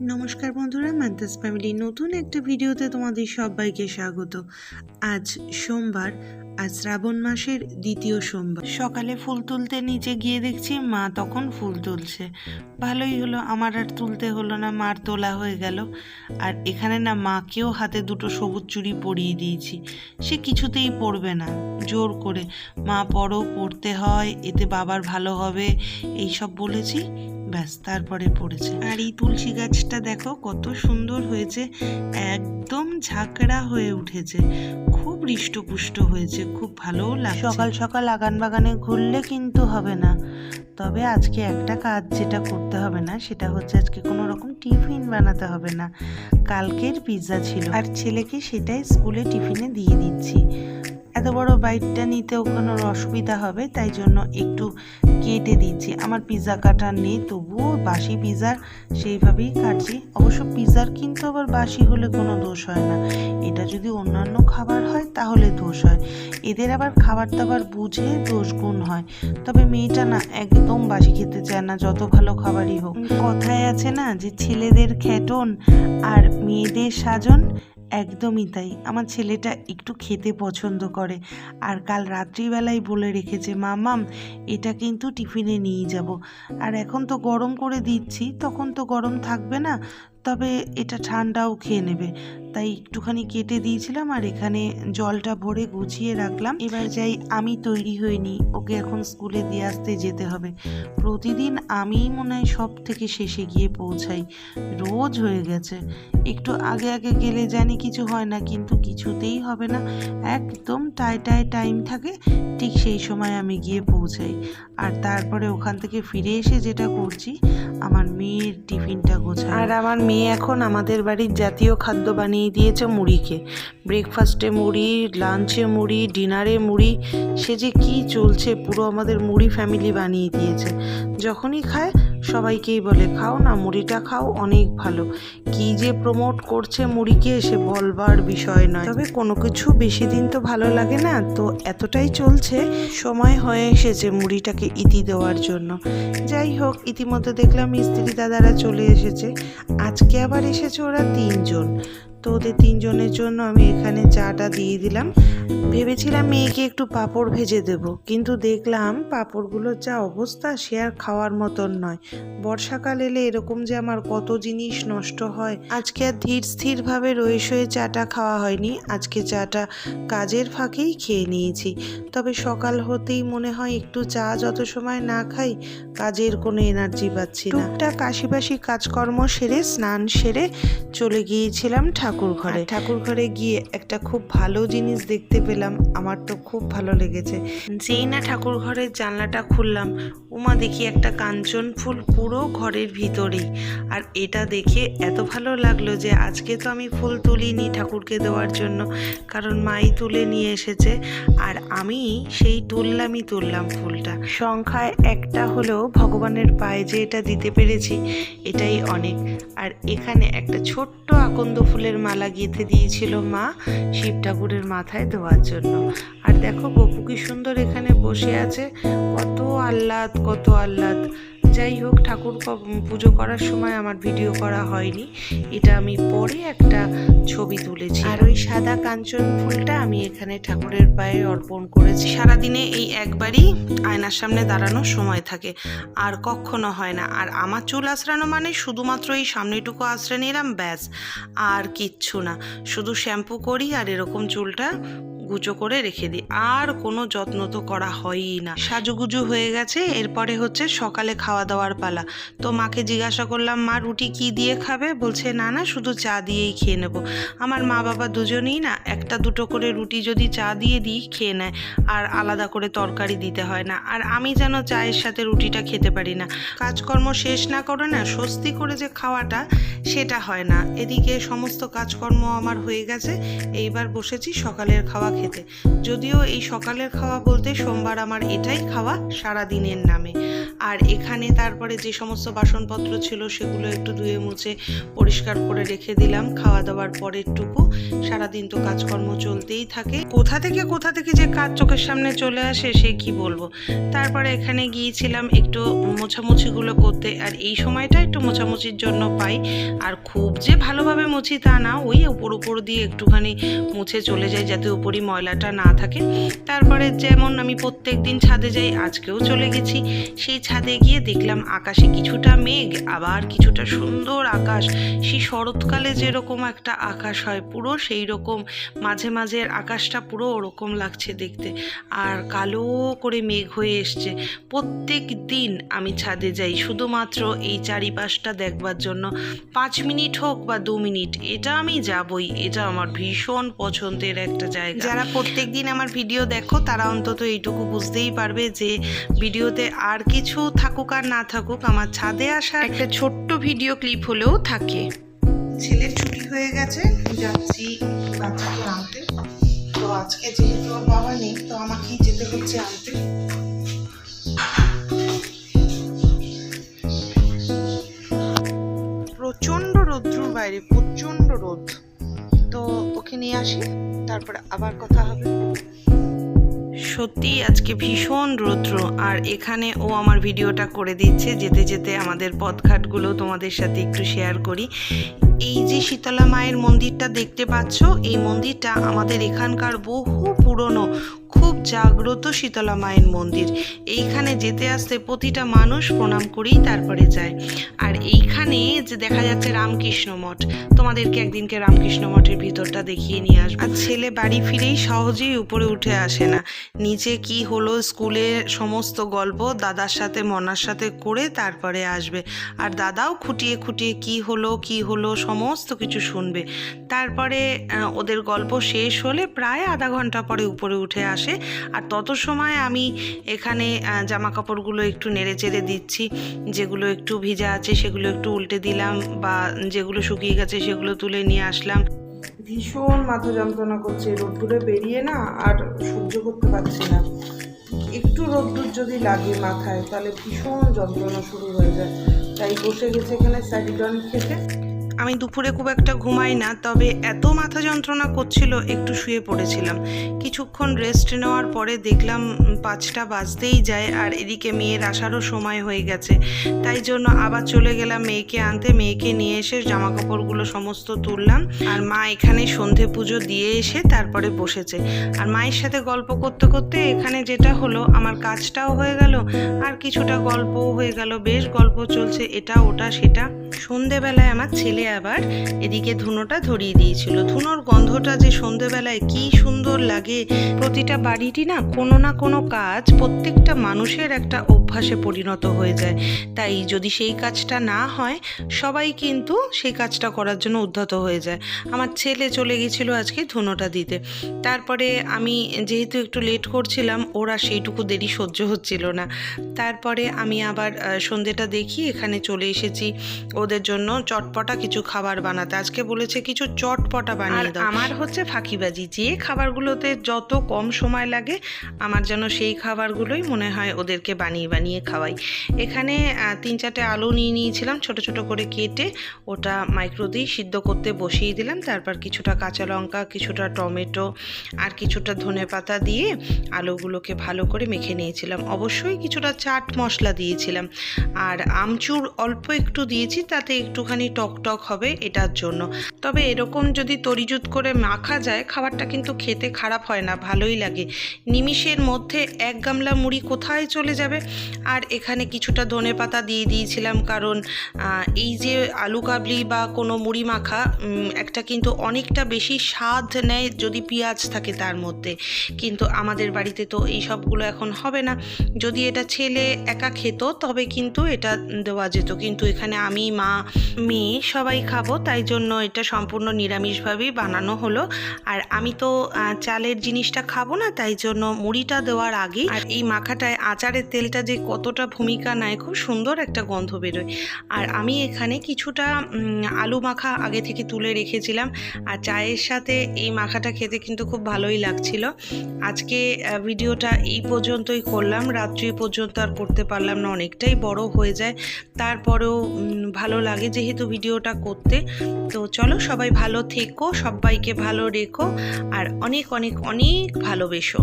নমস্কার বন্ধুরা মান্তাস ফ্যামিলি নতুন একটা ভিডিওতে তোমাদের সবাইকে স্বাগত। আজ সোমবার, আজ শ্রাবণ মাসের দ্বিতীয় সোমবার। সকালে ফুল তুলতে নিচে গিয়ে দেখছি মা তখন ফুল তুলছে। ভালোই হলো, আমার আর তুলতে হলো না, মার তোলা হয়ে গেল। আর এখানে না মাকেও হাতে দুটো সবুজ চুড়ি পরিয়ে দিয়েছি। সে কিছুতেই পরবে না, জোর করে। মা পরো পড়তে হয়, এতে বাবার ভালো হবে এই সব বলেছি। ব্যাস তারপরে পড়েছে আর এই তুলসী গাছটা দেখো কত সুন্দর হয়েছে একদম ঝাঁকড়া হয়ে উঠেছে। খুব হৃষ্টপুষ্ট হয়েছে খুব ভালোও লাগছে। সকাল সকাল আগান বাগানে ঘুরলে কিন্তু হবে না। তবে আজকে একটা কাজ যেটা করতে হবে না সেটা হচ্ছে আজকে কোনো রকম টিফিন বানাতে হবে না। কালকের পিৎজা ছিল। আর ছেলেকে সেটাই স্কুলে টিফিনে দিয়ে দিচ্ছি। এত বড় বাইটটা নিতেও কোনো অসুবিধা হবে তাই জন্য একটু কেটে দিচ্ছি। আমার পিৎজা কাটার নেই, তবুও বাসি পিৎজার সেইভাবেই কাটছি। অবশ্য পিৎজার কিন্তু আবার বাসি হলে কোনো দোষ হয় না। এটা যদি অন্যান্য খাবার হয়, তাহলে দোষ হয়। এদের আবার খাবার দাবার বুঝে দোষ গুণ হয়। তবে মেয়েটা না একদম বাসি খেতে চায় না, যত ভালো খাবারই হোক। কথায় আছে না যে, ছেলেদের খ্যাটন আর মেয়েদের সাজন একদমই তাই। আমার ছেলেটা একটু খেতে পছন্দ করে। আর কাল রাত্রিবেলায় বলে রেখেছে মামাম এটা কিন্তু টিফিনে নিয়ে যাব। আর এখন তো গরম করে দিচ্ছি, তখন তো গরম থাকবে না। তবে এটা ঠান্ডাও খেয়ে নেবে। তাই একটুখানি কেটে দিয়েছিলাম আর এখানে জলটা ভরে গুছিয়ে রাখলাম। এবার যাই, আমি তৈরি হইনি ওকে এখন স্কুলে দিয়ে আসতে যেতে হবে। প্রতিদিন আমিই মনে হয় সব থেকে শেষে গিয়ে পৌঁছাই। রোজ হয়ে গেছে। একটু আগে আগে গেলে জানি কিছু হয় না, কিন্তু কিছুতেই হবে না। একদম টাই টাই টাইম থাকে, ঠিক সেই সময় আমি গিয়ে পৌঁছাই। আর তারপরে ওখান থেকে ফিরে এসে যেটা করছি, আমার মেয়ের টিফিনটা গোছা আর আমার মেয়ে এখন আমাদের বাড়ির জাতীয় খাদ্য বানিয়ে দিয়েছে মুড়িকে। ব্রেকফাস্টে মুড়ি, লাঞ্চে মুড়ি, ডিনারে মুড়ি, সে যে কি চলছে, পুরো আমাদের মুড়ি ফ্যামিলি বানিয়ে দিয়েছে। যখনই খায় সবাইকেই বলে, খাও না, মুড়িটা খাও, অনেক ভালো। কি যে প্রমোট করছে মুড়িকে, সে বলবার বিষয় নয়। তবে কোনো কিছু বেশি দিন তো ভালো লাগে না, তো এতটাই চলছে, সময় হয়ে এসেছে মুড়িটাকে ইতি দেওয়ার জন্য। যাই হোক, ইতিমধ্যে দেখলাম মিস্ত্রি দাদারা চলে এসেছে। আজকে আবার এসেছে ওরা তিনজন। তো ওদের তিনজনের জন্য আমি এখানে চাটা দিয়ে দিলাম। ভেবেছিলাম মেয়েকে একটু পাঁপড় ভেজে দেব, কিন্তু দেখলাম পাঁপড়গুলোর যা অবস্থা সে আর খাওয়ার মতন নয়। বর্ষাকাল এলে এরকম যে আমার কত জিনিস নষ্ট হয়। আজকে আর ধীর স্থিরভাবে রয়ে শয়ে চাটা খাওয়া হয়নি, আজকে চাটা কাজের ফাঁকেই খেয়ে নিয়েছি। তবে সকাল হতেই মনে হয় একটু চা যত সময় না খাই, কাজের কোনো এনার্জি পাচ্ছি না। টুকটাক আশিপাশি কাজকর্ম সেরে, স্নান সেরে চলে গিয়েছিলাম ঠাকুর ঘরে ঠাকুর ঘরে গিয়ে একটা খুব ভালো জিনিস দেখতে পেলাম। আমার তো খুব ভালো লেগেছে। যেই না ঠাকুর ঘরের জানলাটা খুললাম, উমা দেখি একটা কাঞ্চন ফুল পুরো ঘরের ভিতরেই। আর এটা দেখে এত ভালো লাগল যে আজকে তো আমি ফুল তুলিনি ঠাকুরকে দেওয়ার জন্য, কারণ মাই তুলে নিয়ে এসেছে। আর আমি সেই তুললামই তুললাম ফুলটা। সংখ্যায় একটা হলেও ভগবানের পায়ে যে এটা দিতে পেরেছি, এটাই অনেক। আর এখানে একটা ছোট্ট আকন্দ ফুলের মালা গেঁথে দিয়েছিল মা শিব ঠাকুরের মাথায় দেওয়ার জন্য। আর দেখো, গপু কি সুন্দর এখানে বসে আছে। কত আহ্লাদ কত আহ্লাদ। যাই হোক, ঠাকুর পুজো করার সময় আমার ভিডিও করা হয়নি। এটা আমি পরে একটা ছবি তুলেছি। আর ওই সাদা কাঞ্চন ফুলটা আমি এখানে ঠাকুরের পায়ে অর্পণ করেছি। সারাদিনে এই একবারই আয়নার সামনে দাঁড়ানোর সময় থাকে, আর কখনো হয় না। আর আমার চুল আঁচড়ানো মানে শুধুমাত্র এই সামনেটুকু আঁচড়ে নিলাম, ব্যাস, আর কিচ্ছু না। শুধু শ্যাম্পু করি আর এরকম চুলটা গুজো করে রেখে দিই। আর কোনো যত্ন তো করা হয়ই না। সাজুগুজু হয়ে গেছে, এরপরে হচ্ছে সকালে খাওয়া দাওয়ার পালা। তো মাকে জিজ্ঞাসা করলাম, মা, রুটি কি দিয়ে খাবে? বলছে, না না, শুধু চা দিয়েই খেয়ে নেব। আমার মা বাবা দুজনেই না, একটা দুটো করে রুটি যদি চা দিয়ে দিই, খেয়ে নেয়। আর আলাদা করে তরকারি দিতে হয় না। আর আমি যেন চায়ের সাথে রুটিটা খেতে পারি না। কাজকর্ম শেষ না করে না, স্বস্তি করে যে খাওয়াটা, সেটা হয় না। এদিকে সমস্ত কাজকর্ম আমার হয়ে গেছে। এইবার বসেছি সকালের খাওয়া খেতে। যদিও এই সকালের খাওয়া বলতে সোমবার আমার এটাই খাওয়া সারা দিনের নামে। আর এখানে তারপরে যে সমস্ত বাসনপত্র ছিল সেগুলো একটু ধুয়ে মুছে পরিষ্কার করে রেখে দিলাম। খাওয়া দাওয়ার পরের টুকু সারাদিন তো কাজকর্ম চলতেই থাকে। কোথা থেকে কোথা থেকে যে কাজ চোখের সামনে চলে আসে সে কি বলব? তারপরে এখানে গিয়েছিলাম একটু মোছামুছিগুলো করতে। আর এই সময়টা একটু মোছামুছির জন্য পাই। আর খুব যে ভালোভাবে মুছি তা না, ওই উপর উপর দিয়ে একটুখানি মুছে চলে যায় যাতে উপরই ময়লাটা না থাকে। তারপরে যেমন আমি প্রত্যেক দিন ছাদে যাই, আজকেও চলে গেছি। সেই ছাদে গিয়ে দেখলাম আকাশে কিছুটা মেঘ, আবার কিছুটা সুন্দর আকাশ। সেই শরৎকালে যেরকম একটা আকাশ হয় পুরো, সেই রকম মাঝে মাঝে আকাশটা পুরো ওরকম লাগছে দেখতে। আর কালো করে মেঘ হয়ে এসছে। প্রত্যেক দিন আমি ছাদে যাই, শুধুমাত্র এই চারিপাশটা দেখবার জন্য। পাঁচ মিনিট হোক বা দু মিনিট, এটা আমি যাবই। এটা আমার ভীষণ পছন্দের একটা জায়গা। যারা প্রত্যেক দিন আমার ভিডিও দেখো, তারা অন্তত এইটুকু বুঝতেই পারবে যে ভিডিওতে আর কিছু থাকুক আর না থাকুক, আমার ছাদে আসা একটা ছোট্ট ভিডিও ক্লিপ হলেও থাকে। ছেলের ছুটি হয়ে গেছে যাচ্ছি বাচ্চাকে আনতে। তো আজকে যেহেতু ওর বাবা নেই, তো আমাকেই যেতে হচ্ছে আনতে। প্রচণ্ড রৌদ্রুর বাইরে ওকে নিয়ে আসি, তারপর আবার কথা হবে। সত্যি আজকে ভীষণ রৌদ্র, আর এখানে ও আমার ভিডিওটা করে দিচ্ছে, যেতে যেতে আমাদের পথঘাটগুলো তোমাদের সাথে একটু শেয়ার করি। এই যে শীতলা মায়ের মন্দিরটা দেখতে পাচ্ছ, এই মন্দিরটা আমাদের এখানকার বহু পুরনো খুব জাগ্রত শীতলা মায়ের মন্দির। এইখানে যেতে আসতে প্রতিটা মানুষ প্রণাম করেই তারপরে যায়। আর এইখানে যে দেখা যাচ্ছে রামকৃষ্ণ মঠ। তোমাদেরকে একদিনকে রামকৃষ্ণ মঠের ভিতরটা দেখিয়ে নিয়ে আসব। আর ছেলে বাড়ি ফিরেই সহজেই উপরে উঠে আসে না। নিচে কি হলো স্কুলের সমস্ত গল্প দাদার সাথে, মনার সাথে করে তারপরে আসবে। আর দাদাও খুঁটিয়ে খুঁটিয়ে কি হলো কি হলো, সমস্ত কিছু শুনবে। তারপরে ওদের গল্প শেষ হলে প্রায় আধা ঘণ্টা পরে উপরে উঠে আসে। আর তত সময় আমি এখানে জামা কাপড়গুলো একটু নেড়ে চেড়ে দিচ্ছি। যেগুলো একটু ভিজা আছে, সেগুলো একটু উল্টে দিলাম বা যেগুলো শুকিয়ে গেছে, সেগুলো তুলে নিয়ে আসলাম। ভীষণ মাথা যন্ত্রণা করছে রোদ্দুরে বেরিয়ে না, আর সহ্য করতে পারছি না। একটু রোদ্দুর যদি লাগে মাথায়, তাহলে ভীষণ যন্ত্রণা শুরু হয়ে যায়। তাই বসে গেছে এখানে স্যারিডন খেতে। আমি দুপুরে খুব একটা ঘুমাই না, তবে এত মাথা যন্ত্রণা করছিল, একটু শুয়ে পড়েছিলাম। কিছুক্ষণ রেস্ট নেওয়ার পরে দেখলাম পাঁচটা বাজতেই যায় আর এদিকে মেয়ের আসারও সময় হয়ে গেছে। তাই জন্য আবার চলে গেলাম মেয়েকে আনতে। মেয়েকে নিয়ে এসে জামা কাপড়গুলো সমস্ত তুললাম আর মা এখানে সন্ধে পুজো দিয়ে এসে তারপরে বসেছে। আর মায়ের সাথে গল্প করতে করতে এখানে যেটা হলো, আমার কাজটাও হয়ে গেল, আর কিছুটা গল্পও হয়ে গেল। বেশ গল্প চলছে, এটা, ওটা, সেটা। সন্ধেবেলায় আমার ছেলে আবার এদিকে ধুনোটা ধরিয়ে দিয়েছিল। ধুনোর গন্ধটা যে সন্ধেবেলায় কি সুন্দর লাগে, প্রতিটা বাড়িটি না কোনো না কোনো কাজ প্রত্যেকটা মানুষের একটা অভ্যাসে পরিণত হয়ে যায়। তাই যদি সেই কাজটা না হয়, সবাই কিন্তু সেই কাজটা করার জন্য উদ্ধত হয়ে যায়। আমার ছেলে চলে গেছিল আজকে ধুনোটা দিতে। তারপরে আমি যেহেতু একটু লেট করছিলাম, ওরা সেইটুকু দেরি সহ্য হচ্ছিল না। তারপরে আমি আবার সন্ধেটা দেখি, এখানে চলে এসেছি। ওদের জন্য চটপটা কিছু খাবার বানাতে। আজকে বলেছে কিছু চটপটা বানিয়ে দাও। আমার হচ্ছে ফাঁকিবাজি। যে খাবারগুলোতে যত কম সময় লাগে আমার যেন সেই খাবারগুলোই মনে হয় ওদেরকে বানিয়ে বানিয়ে খাওয়াই। এখানে তিন চারটে আলু নিয়ে নিয়েছিলাম ছোট ছোট করে কেটে ওটা মাইক্রো দিয়ে সিদ্ধ করতে বসিয়ে দিলাম। তারপর কিছুটা কাঁচা লঙ্কা কিছুটা টমেটো আর কিছুটা ধনে পাতা দিয়ে আলুগুলোকে ভালো করে মেখে নিয়েছিলাম। অবশ্যই কিছুটা চাট মশলা দিয়েছিলাম। আর আমচুর অল্প একটু দিয়েছি তাতে একটুখানি টক টক হবে এটার জন্য। তবে এরকম যদি তরিজুত করে মাখা যায়, খাবারটা কিন্তু খেতে খারাপ হয় না, ভালোই লাগে। নিমিষের মধ্যে এক গামলা মুড়ি কোথায় চলে যাবে? আর এখানে কিছুটা ধনে পাতা দিয়ে দিয়েছিলাম, কারণ এই যে আলু কাবলি বা কোনো মুড়ি মাখা একটা কিন্তু অনেকটা বেশি স্বাদ নেয় যদি পেঁয়াজ থাকে তার মধ্যে। কিন্তু আমাদের বাড়িতে তো এই সবগুলো এখন হবে না। যদি এটা ছেলে একা খেত, তবে কিন্তু এটা দেওয়া যেত। কিন্তু এখানে আমি, মা, মেয়ে সবাই সবাই খাব, তাই জন্য এটা সম্পূর্ণ নিরামিষভাবেই বানানো হলো। আর আমি তো চালের জিনিসটা খাব না, তাই জন্য মুড়িটা দেওয়ার আগেই আর এই মাখাটায় আচারের তেলটা যে কতটা ভূমিকা নেয়, খুব সুন্দর একটা গন্ধ বেরোয়। আর আমি এখানে কিছুটা আলু মাখা আগে থেকে তুলে রেখেছিলাম, আর চায়ের সাথে এই মাখাটা খেতে কিন্তু খুব ভালোই লাগছিল। আজকে ভিডিওটা এই পর্যন্তই করলাম, রাত্রি পর্যন্ত আর করতে পারলাম না, অনেকটাই বড় হয়ে যায়। তারপরেও ভালো লাগে, যেহেতু ভিডিওটা করতে। তো চলো সবাই ভালো থেকো সবাইকে ভালো রেখো আর অনেক অনেক অনেক ভালোবেসো।